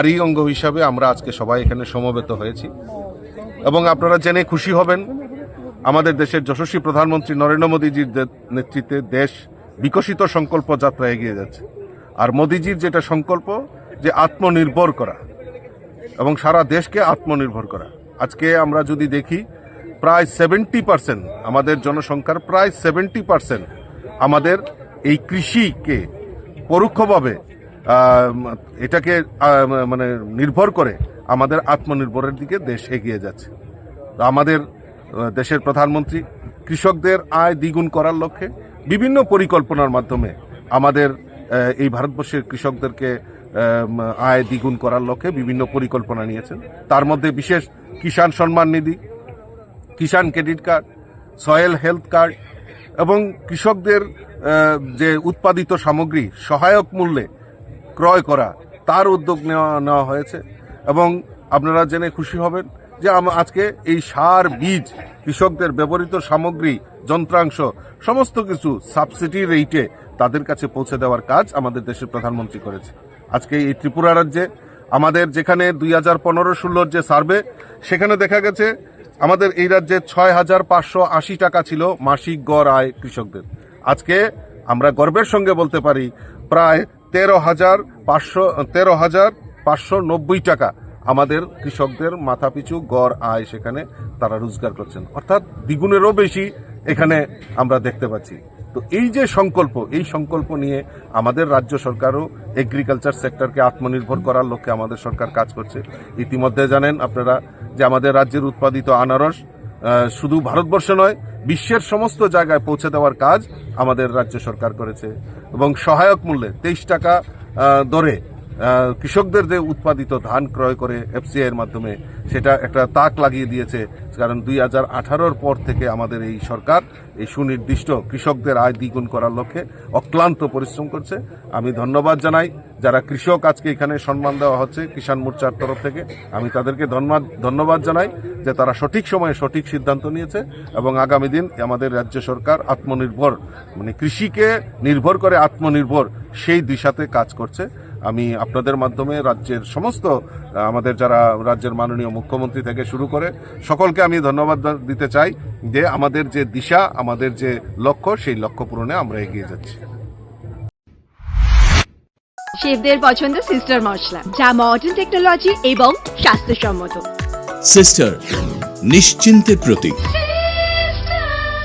তারই অঙ্গ হিসাবে আমরা আজকে সবাই এখানে সমবেত হয়েছি। এবং আপনারা জেনে খুশি হবেন, আমাদের দেশের যশস্বী প্রধানমন্ত্রী নরেন্দ্র মোদীজির নেতৃত্বে দেশ বিকশিত সংকল্প যাত্রা এগিয়ে যাচ্ছে। আর মোদীজির যেটা সংকল্প, যে আত্মনির্ভর করা এবং সারা দেশকে আত্মনির্ভর করা। আজকে আমরা যদি দেখি, প্রায় সেভেন্টি পার্সেন্ট আমাদের জনসংখ্যার প্রায় সেভেন্টি পার্সেন্ট আমাদের এই কৃষিকে পরোক্ষভাবে এটাকে মানে নির্ভর করে আমাদের আত্মনির্ভরের দিকে দেশ এগিয়ে যাচ্ছে। আমাদের দেশের প্রধানমন্ত্রী কৃষকদের আয় দ্বিগুণ করার লক্ষ্যে বিভিন্ন পরিকল্পনার মাধ্যমে আমাদের এই ভারতবর্ষের কৃষকদেরকে আয় দ্বিগুণ করার লক্ষ্যে বিভিন্ন পরিকল্পনা নিয়েছেন। তার মধ্যে বিশেষ Kisan Samman Nidhi, Kisan credit card, soil health card এবং কৃষকদের যে উৎপাদিত সামগ্রী সহায়ক মূল্যে ক্রয় করা, তার উদ্যোগ নেওয়া নেওয়া হয়েছে। এবং আপনারা জেনে খুশি হবেন যে আজকে এই সার, বীজ, কৃষকদের ব্যবহৃত সামগ্রী, যন্ত্রাংশ, সমস্ত কিছু সাবসিডি রেটে তাদের কাছে পৌঁছে দেওয়ার কাজ আমাদের দেশের প্রধানমন্ত্রী করেছে। আজকে এই ত্রিপুরা রাজ্যে আমাদের যেখানে দুই হাজার পনেরো ষোলোর যে সার্ভে, সেখানে দেখা গেছে আমাদের এই রাজ্যে ছয় হাজার পাঁচশো আশি টাকা ছিল মাসিক গড় আয় কৃষকদের। আজকে আমরা গর্বের সঙ্গে বলতে পারি, প্রায় তেরো হাজার পাঁচশো, তেরো হাজার পাঁচশো নব্বই টাকা আমাদের কৃষকদের মাথাপিছু গড় আয় সেখানে তারা রোজগার করছেন। অর্থাৎ দ্বিগুণেরও বেশি এখানে আমরা দেখতে পাচ্ছি। তো এই যে সংকল্প, এই সংকল্প নিয়ে আমাদের রাজ্য সরকারও এগ্রিকালচার সেক্টরকে আত্মনির্ভর করার লক্ষ্যে আমাদের সরকার কাজ করছে। ইতিমধ্যে জানেন আপনারা যে আমাদের রাজ্যের উৎপাদিত আনারস শুধু ভারতবর্ষে নয় বিশ্বের সমস্ত জায়গায় পৌঁছে দেওয়ার কাজ আমাদের রাজ্য সরকার করেছে এবং সহায়ক মূল্যে তেইশ টাকা দরে কৃষকদের যে উৎপাদিত ধান ক্রয় করে এফসিআই এর মাধ্যমে, সেটা একটা তাক লাগিয়ে দিয়েছে। কারণ দুই হাজার আঠারোর পর থেকে আমাদের এই সরকার এই সুনির্দিষ্ট কৃষকদের আয় দ্বিগুণ করার লক্ষ্যে অক্লান্ত পরিশ্রম করছে। আমি ধন্যবাদ জানাই। যারা কৃষক আজকে এখানে সম্মান দেওয়া হচ্ছে কিষাণ মোর্চার তরফ থেকে, আমি তাদেরকে ধন্যবাদ ধন্যবাদ জানাই যে তারা সঠিক সময়ে সঠিক সিদ্ধান্ত নিয়েছে এবং আগামী দিন আমাদের রাজ্য সরকার আত্মনির্ভর মানে কৃষিকে নির্ভর করে আত্মনির্ভর সেই দিশাতে কাজ করছে। আমি আপনাদের মাধ্যমে রাজ্যের সমস্ত আমাদের যারা রাজ্যের মাননীয় মুখ্যমন্ত্রী থেকে শুরু করে সকলকে আমি ধন্যবাদ দিতে চাই যে আমাদের যে দিশা আমাদের যে লক্ষ্য সেই লক্ষ্য পূরণে আমরা এগিয়ে যাচ্ছি। শেফদের পছন্দ সিস্টার মশলা যা মডার্ন টেকনোলজি এবং স্বাস্থ্যসম্মত। সিস্টার নিশ্চিন্তের প্রতীক।